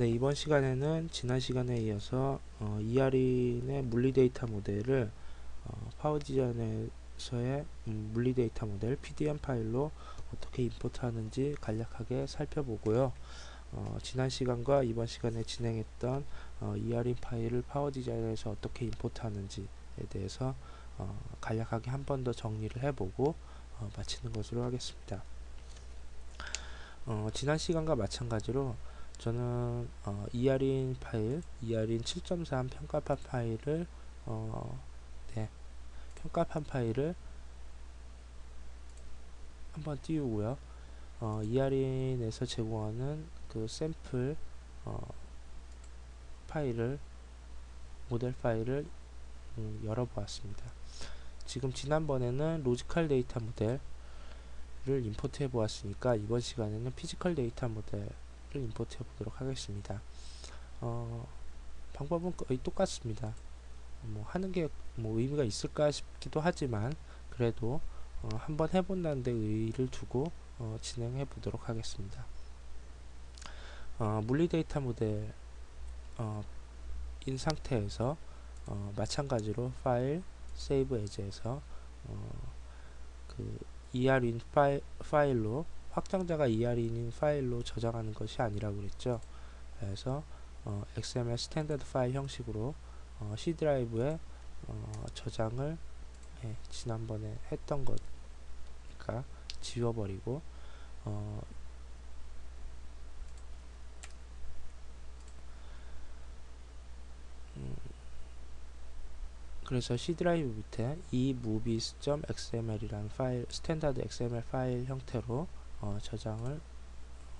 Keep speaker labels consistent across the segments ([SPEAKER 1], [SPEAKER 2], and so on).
[SPEAKER 1] 네, 이번 시간에는 지난 시간에 이어서 어, ER인의 물리 데이터 모델을 어, 파워 디자인에서의 음, 물리 데이터 모델 PDM 파일로 어떻게 임포트하는지 간략하게 살펴보고요. 어, 지난 시간과 이번 시간에 진행했던 어, ER인 파일을 파워 디자인에서 어떻게 임포트하는지에 대해서 어, 간략하게 한 번 더 정리를 해보고 어, 마치는 것으로 하겠습니다. 어, 지난 시간과 마찬가지로 저는 어, ER인 파일, ER인 7.3 평가판 파일을 어, 네, 평가판 파일을 한번 띄우고요. 어, ER인에서 제공하는 그 샘플 어, 파일을 모델 파일을 음, 열어보았습니다. 지금 지난번에는 로지컬 데이터 모델을 임포트 해보았으니까 이번 시간에는 피지컬 데이터 모델 를 임포트 해 보도록 하겠습니다. 어, 방법은 거의 똑같습니다. 뭐 하는 게 뭐 의미가 있을까 싶기도 하지만 그래도 어, 한번 해본다는 데 의의를 두고 어, 진행해 보도록 하겠습니다. 어, 물리 데이터 모델 어, 인 상태에서 어, 마찬가지로 파일 세이브 에즈에서 어, 그 ER인 파일, 파일로 확장자가 ER인인 파일로 저장하는 것이 아니라 그랬죠. 그래서 어, XML 스탠다드 파일 형식으로 어, C 드라이브에 어, 저장을 예, 지난번에 했던 거니까 지워버리고 어, 음, 그래서 C 드라이브 밑에 이 movies.xml이라는 파일 스탠다드 XML 파일 형태로 어, 저장을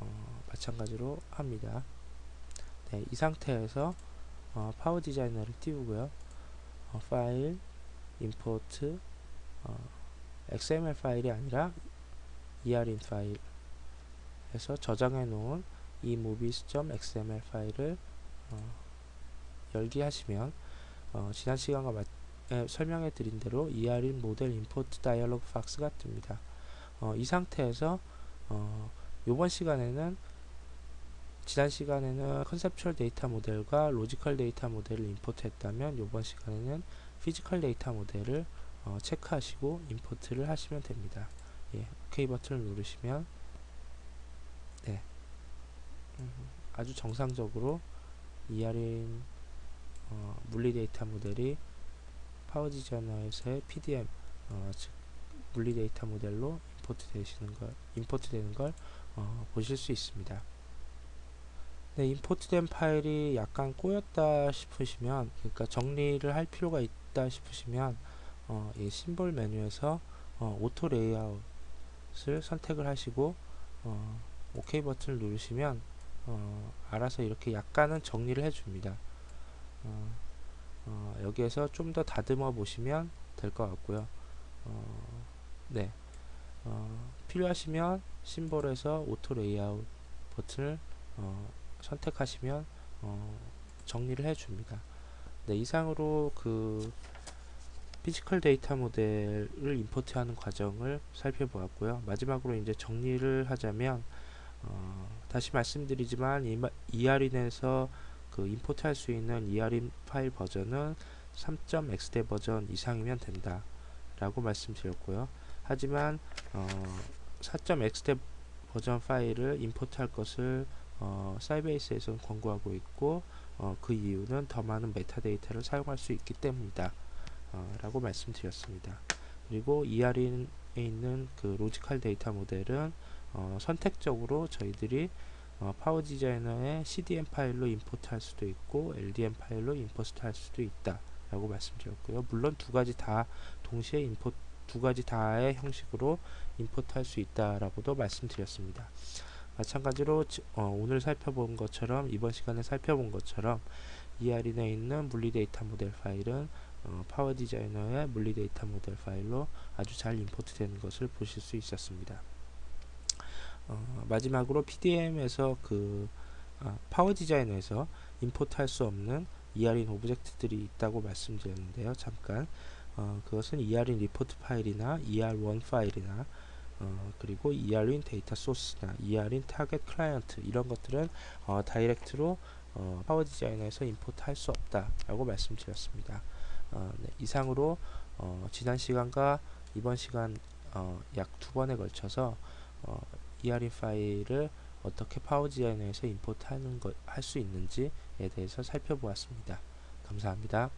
[SPEAKER 1] 어, 마찬가지로 합니다. 네, 이 상태에서 어, 파워 디자이너를 띄우고요. 어, 파일, 임포트, XML 파일이 아니라 ER인 파일에서 저장해 놓은 이 movies.xml 파일을 어, 열기 하시면 어, 지난 시간과 마, 에, 설명해 드린 대로 ER인 모델 임포트 다이얼로그 박스가 뜹니다. 어, 이 상태에서 어, 이번 시간에는 지난 시간에는 컨셉츄얼 데이터 모델과 로지컬 데이터 모델을 임포트 했다면 이번 시간에는 피지컬 데이터 모델을 어, 체크하시고 임포트를 하시면 됩니다. 예, OK 버튼을 누르시면 네, 음, 아주 정상적으로 ER인 어, 물리 데이터 모델이 파워 디자이너에서의 PDM 어, 즉 물리 데이터 모델로 임포트 되시는 걸 임포트 되는 걸 어, 보실 수 있습니다. 네, 임포트된 파일이 약간 꼬였다 싶으시면 그러니까 정리를 할 필요가 있다 싶으시면 어, 이 심볼 메뉴에서 어, 오토 레이아웃을 선택을 하시고 어, OK 버튼을 누르시면 어, 알아서 이렇게 약간은 정리를 해줍니다. 어, 어, 여기에서 좀 더 다듬어 보시면 될 것 같고요. 어, 네. 어, 필요하시면 심볼에서 오토 레이아웃 버튼을 어, 선택하시면 어, 정리를 해줍니다. 네, 이상으로 그 피지컬 데이터 모델을 임포트하는 과정을 살펴보았고요. 마지막으로 이제 정리를 하자면 어, 다시 말씀드리지만 ER인에서 그 임포트할 수 있는 ER인 파일 버전은 3.x대 버전 이상이면 된다 라고 말씀드렸고요. 하지만 어, 4.x대 버전 파일을 임포트할 것을 어, 사이베이스에서는 권고하고 있고 어, 그 이유는 더 많은 메타데이터를 사용할 수 있기 때문이다. 어, 라고 말씀드렸습니다. 그리고 ER인에 있는 그 로지컬 데이터 모델은 어, 선택적으로 저희들이 어, 파워 디자이너의 CDM 파일로 임포트할 수도 있고 LDM 파일로 임포트할 수도 있다. 라고 말씀드렸고요. 물론 두 가지 다 동시에 임포트 두 가지 다의 형식으로 임포트 할 수 있다라고도 말씀드렸습니다. 마찬가지로 어, 오늘 살펴본 것처럼 이번 시간에 살펴본 것처럼 ER인에 있는 물리 데이터 모델 파일은 어, 파워 디자이너의 물리 데이터 모델 파일로 아주 잘 임포트 되는 것을 보실 수 있었습니다. 어, 마지막으로 PDM에서 그 아, 파워 디자이너에서 임포트 할 수 없는 ER인 오브젝트들이 있다고 말씀드렸는데요. 잠깐 어, 그것은 ER인 리포트 파일이나 ER1 파일이나 어, 그리고 ER인 데이터 소스나 ER인 타겟 클라이언트 이런 것들은 어, 다이렉트로 어, 파워 디자이너에서 임포트 할 수 없다 라고 말씀드렸습니다. 어, 네, 이상으로 어, 지난 시간과 이번 시간 어, 약두 번에 걸쳐서 어, ER인 파일을 어떻게 파워 디자이너에서 임포트 하는 것할수 있는지에 대해서 살펴보았습니다. 감사합니다.